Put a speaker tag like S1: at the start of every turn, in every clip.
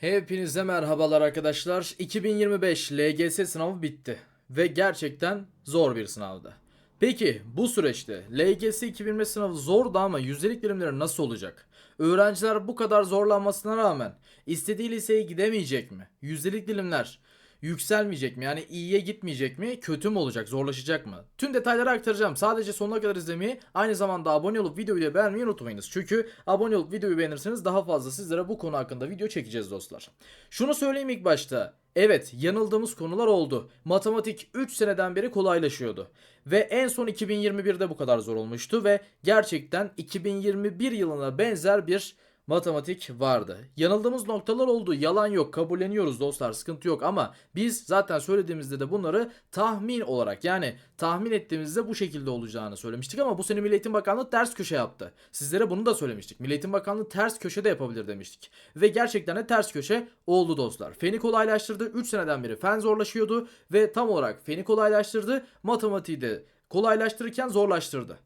S1: Hepinize merhabalar arkadaşlar. 2025 LGS sınavı bitti ve gerçekten zor bir sınavdı. Peki bu süreçte LGS 2025 sınavı zordu ama yüzdelik dilimleri nasıl olacak? Öğrenciler bu kadar zorlanmasına rağmen istediği liseye gidemeyecek mi? Yüzdelik dilimler yükselmeyecek mi? Yani iyiye gitmeyecek mi? Kötü mü olacak? Zorlaşacak mı? Tüm detayları aktaracağım. Sadece sonuna kadar izlemeyi, aynı zamanda abone olup videoyu da beğenmeyi unutmayınız. Çünkü abone olup videoyu beğenirseniz daha fazla sizlere bu konu hakkında video çekeceğiz dostlar. Şunu söyleyeyim ilk başta. Evet yanıldığımız konular oldu. Matematik 3 seneden beri kolaylaşıyordu. Ve en son 2021'de bu kadar zor olmuştu ve gerçekten 2021 yılına benzer bir matematik vardı. Yanıldığımız noktalar oldu. Yalan yok. Kabulleniyoruz dostlar. Sıkıntı yok ama biz zaten söylediğimizde de bunları tahmin olarak yani tahmin ettiğimizde bu şekilde olacağını söylemiştik ama bu sene Milli Eğitim Bakanlığı ters köşe yaptı. Sizlere bunu da söylemiştik. Milli Eğitim Bakanlığı ters köşe de yapabilir demiştik. Ve gerçekten de ters köşe oldu dostlar. Feni kolaylaştırdı. 3 seneden beri fen zorlaşıyordu ve tam olarak feni kolaylaştırdı. Matematiği de kolaylaştırırken zorlaştırdı.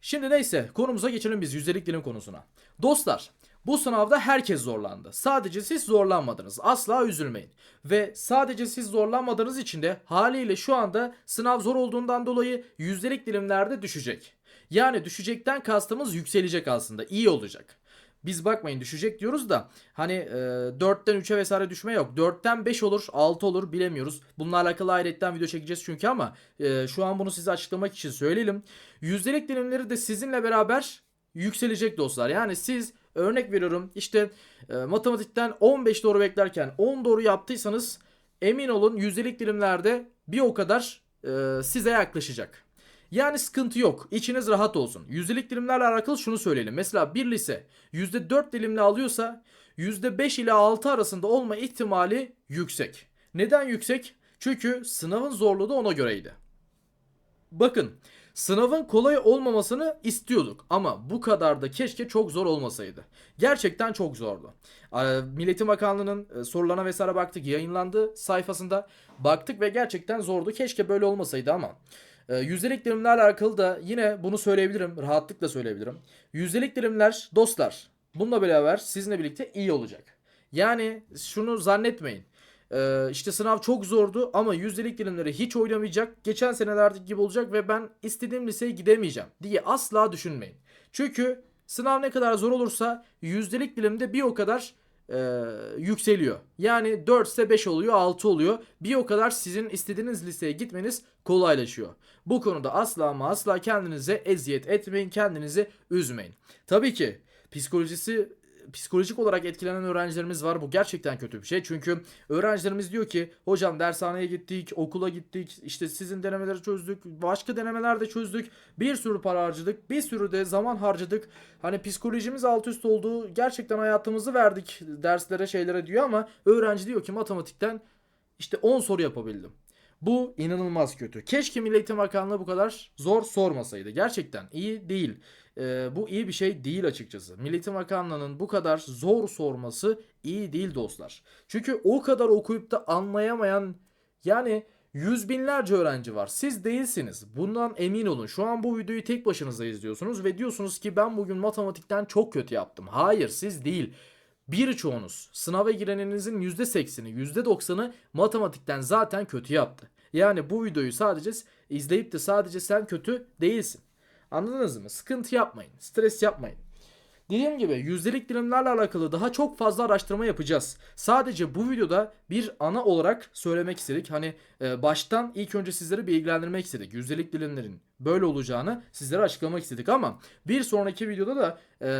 S1: Şimdi neyse konumuza geçelim biz yüzdelik dilim konusuna. Dostlar bu sınavda herkes zorlandı. Sadece siz zorlanmadınız. Asla üzülmeyin. Ve sadece siz zorlanmadığınız için de haliyle şu anda sınav zor olduğundan dolayı yüzdelik dilimlerde düşecek. Yani düşecekten kastımız yükselecek aslında. İyi olacak. Biz bakmayın düşecek diyoruz da hani e, 4'ten 3'e vesaire düşme yok. 4'ten 5 olur 6 olur bilemiyoruz. Bununla alakalı ayrıyetten video çekeceğiz çünkü ama e, şu an bunu size açıklamak için söyleyelim. Yüzdelik dilimleri de sizinle beraber yükselecek dostlar. Yani siz örnek veriyorum işte e, matematikten 15 doğru beklerken 10 doğru yaptıysanız emin olun yüzdelik dilimlerde bir o kadar e, size yaklaşacak. Yani sıkıntı yok. İçiniz rahat olsun. Yüzdelik dilimlerle alakalı şunu söyleyelim. Mesela bir lise %4 dilimle alıyorsa %5 ile 6 arasında olma ihtimali yüksek. Neden yüksek? Çünkü sınavın zorluğu da ona göreydi. Bakın sınavın kolay olmamasını istiyorduk ama bu kadar da keşke çok zor olmasaydı. Gerçekten çok zordu. Ee, Milli Eğitim Bakanlığı'nın e, sorularına vesaire baktık yayınlandı sayfasında baktık ve gerçekten zordu. Keşke böyle olmasaydı ama e, yüzdelik dilimlerle alakalı da yine bunu söyleyebilirim rahatlıkla söyleyebilirim. Yüzdelik dilimler dostlar bununla beraber sizinle birlikte iyi olacak. Yani şunu zannetmeyin. Ee, işte sınav çok zordu ama yüzdelik dilimleri hiç oynamayacak. Geçen senelerdeki gibi olacak ve ben istediğim liseye gidemeyeceğim diye asla düşünmeyin. Çünkü sınav ne kadar zor olursa yüzdelik dilimde bir o kadar e, yükseliyor. Yani 4 ise 5 oluyor 6 oluyor. Bir o kadar sizin istediğiniz liseye gitmeniz kolaylaşıyor. Bu konuda asla ama asla kendinize eziyet etmeyin, kendinizi üzmeyin. Tabii ki psikolojisi psikolojik olarak etkilenen öğrencilerimiz var. Bu gerçekten kötü bir şey. Çünkü öğrencilerimiz diyor ki hocam dershaneye gittik, okula gittik, işte sizin denemeleri çözdük, başka denemeler de çözdük. Bir sürü para harcadık, bir sürü de zaman harcadık. Hani psikolojimiz alt üst oldu. Gerçekten hayatımızı verdik derslere, şeylere diyor ama öğrenci diyor ki matematikten işte 10 soru yapabildim. Bu inanılmaz kötü. Keşke Milli Eğitim Bakanlığı bu kadar zor sormasaydı. Gerçekten iyi değil. Ee, bu iyi bir şey değil açıkçası. Milli Eğitim Bakanlığı'nın bu kadar zor sorması iyi değil dostlar. Çünkü o kadar okuyup da anlayamayan yani yüz binlerce öğrenci var. Siz değilsiniz. Bundan emin olun. Şu an bu videoyu tek başınıza izliyorsunuz ve diyorsunuz ki ben bugün matematikten çok kötü yaptım. Hayır siz değil birçoğunuz sınava gireninizin %80'i %90'ı matematikten zaten kötü yaptı. Yani bu videoyu sadece izleyip de sadece sen kötü değilsin. Anladınız mı? Sıkıntı yapmayın. Stres yapmayın. Dediğim gibi yüzdelik dilimlerle alakalı daha çok fazla araştırma yapacağız. Sadece bu videoda bir ana olarak söylemek istedik. Hani e, baştan ilk önce sizleri bilgilendirmek istedik. Yüzdelik dilimlerin böyle olacağını sizlere açıklamak istedik ama bir sonraki videoda da e,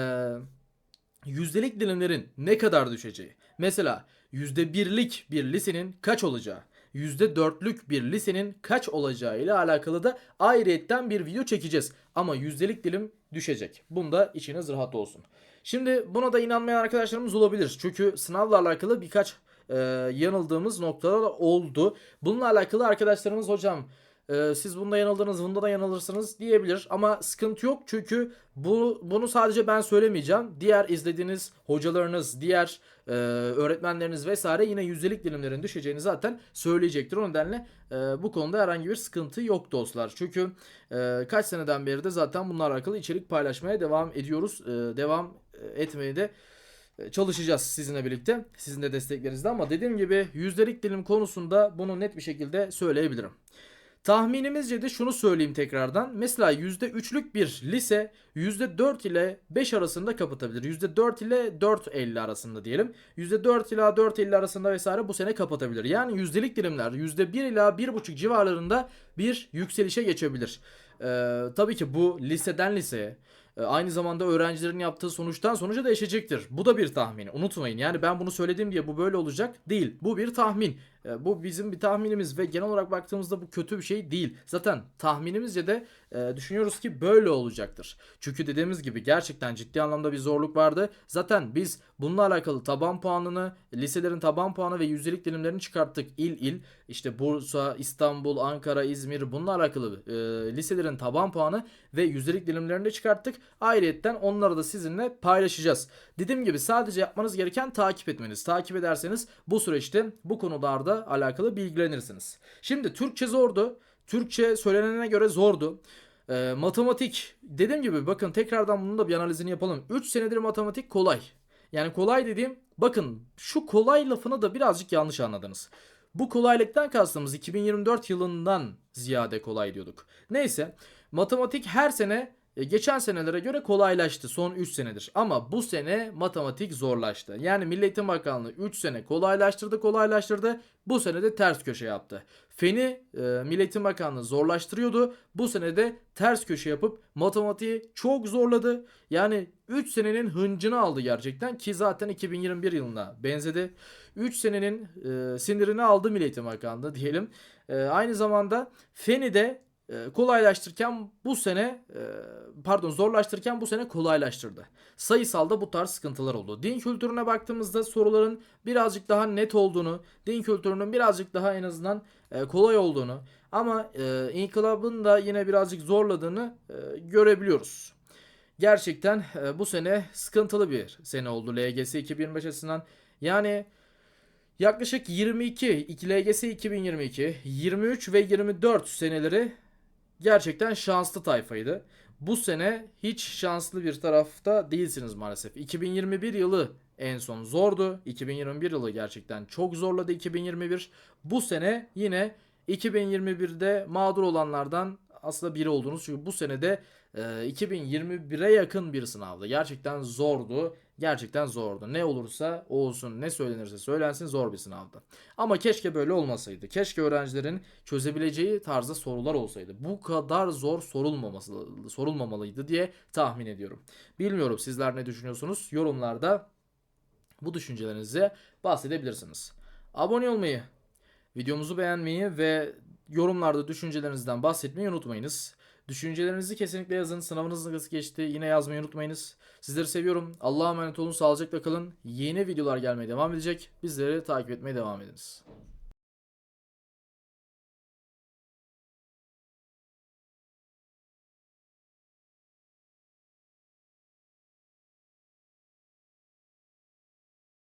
S1: yüzdelik dilimlerin ne kadar düşeceği. Mesela %1'lik bir lisenin kaç olacağı, %4'lük bir lisenin kaç olacağı ile alakalı da ayrıyetten bir video çekeceğiz. Ama yüzdelik dilim düşecek. Bunda içiniz rahat olsun. Şimdi buna da inanmayan arkadaşlarımız olabilir. Çünkü sınavla alakalı birkaç e, yanıldığımız noktalar oldu. Bununla alakalı arkadaşlarımız hocam ee, siz bunda yanıldınız, bunda da yanılırsınız diyebilir. Ama sıkıntı yok çünkü bu bunu sadece ben söylemeyeceğim. Diğer izlediğiniz hocalarınız, diğer e, öğretmenleriniz vesaire yine yüzdelik dilimlerin düşeceğini zaten söyleyecektir. O nedenle e, bu konuda herhangi bir sıkıntı yok dostlar. Çünkü e, kaç seneden beri de zaten bunlarla alakalı içerik paylaşmaya devam ediyoruz. E, devam etmeye de e, çalışacağız sizinle birlikte. Sizin de desteklerinizle ama dediğim gibi yüzdelik dilim konusunda bunu net bir şekilde söyleyebilirim. Tahminimizce de şunu söyleyeyim tekrardan. Mesela %3'lük bir lise %4 ile 5 arasında kapatabilir. %4 ile 4.50 arasında diyelim. %4 ila 4.50 arasında vesaire bu sene kapatabilir. Yani yüzdelik dilimler %1 ila 1.5 civarlarında bir yükselişe geçebilir. Ee, tabii ki bu liseden liseye e, aynı zamanda öğrencilerin yaptığı sonuçtan sonuca değişecektir. Bu da bir tahmin. Unutmayın. Yani ben bunu söyledim diye bu böyle olacak değil. Bu bir tahmin. E, Bu bizim bir tahminimiz ve genel olarak baktığımızda bu kötü bir şey değil. Zaten tahminimizce de e, düşünüyoruz ki böyle olacaktır. Çünkü dediğimiz gibi gerçekten ciddi anlamda bir zorluk vardı. Zaten biz bununla alakalı taban puanını, liselerin taban puanı ve yüzdelik dilimlerini çıkarttık. İl il işte Bursa, İstanbul, Ankara, İzmir bununla alakalı e, liselerin taban puanı ve yüzdelik dilimlerini de çıkarttık. Ayrıyetten onları da sizinle paylaşacağız. Dediğim gibi sadece yapmanız gereken takip etmeniz. Takip ederseniz bu süreçte bu konularda alakalı bilgilenirsiniz. Şimdi Türkçe zordu. Türkçe söylenene göre zordu. Ee, matematik dediğim gibi bakın tekrardan bunun da bir analizini yapalım. 3 senedir matematik kolay. Yani kolay dediğim bakın şu kolay lafını da birazcık yanlış anladınız. Bu kolaylıktan kastımız 2024 yılından ziyade kolay diyorduk. Neyse matematik her sene e, geçen senelere göre kolaylaştı son 3 senedir. Ama bu sene matematik zorlaştı. Yani Milli Eğitim Bakanlığı 3 sene kolaylaştırdı kolaylaştırdı. Bu sene de ters köşe yaptı. Feni e, Milli Eğitim Bakanlığı zorlaştırıyordu. Bu sene de ters köşe yapıp matematiği çok zorladı. Yani 3 senenin hıncını aldı gerçekten ki zaten 2021 yılına benzedi. 3 senenin e, sinirini aldı Milli Eğitim Bakanlığı diyelim. E, aynı zamanda Feni de kolaylaştırırken bu sene e, pardon zorlaştırırken bu sene kolaylaştırdı. Sayısalda bu tarz sıkıntılar oldu. Din kültürüne baktığımızda soruların birazcık daha net olduğunu, din kültürünün birazcık daha en azından e, kolay olduğunu ama e, inkılabın da yine birazcık zorladığını e, görebiliyoruz. Gerçekten e, bu sene sıkıntılı bir sene oldu LGS 2025 açısından. Yani yaklaşık 22 iki LGS 2022, 23 ve 24 seneleri gerçekten şanslı tayfaydı. Bu sene hiç şanslı bir tarafta değilsiniz maalesef. 2021 yılı en son zordu. 2021 yılı gerçekten çok zorladı 2021. Bu sene yine 2021'de mağdur olanlardan aslında biri oldunuz. Çünkü bu senede e, 2021'e yakın bir sınavdı. Gerçekten zordu. Gerçekten zordu. Ne olursa olsun, ne söylenirse söylensin zor bir sınavdı. Ama keşke böyle olmasaydı. Keşke öğrencilerin çözebileceği tarzda sorular olsaydı. Bu kadar zor sorulmaması sorulmamalıydı diye tahmin ediyorum. Bilmiyorum sizler ne düşünüyorsunuz? Yorumlarda bu düşüncelerinizi bahsedebilirsiniz. Abone olmayı, videomuzu beğenmeyi ve yorumlarda düşüncelerinizden bahsetmeyi unutmayınız. Düşüncelerinizi kesinlikle yazın. Sınavınız nasıl geçti yine yazmayı unutmayınız. Sizleri seviyorum. Allah'a emanet olun. Sağlıcakla kalın. Yeni videolar gelmeye devam edecek. Bizleri takip etmeye devam ediniz.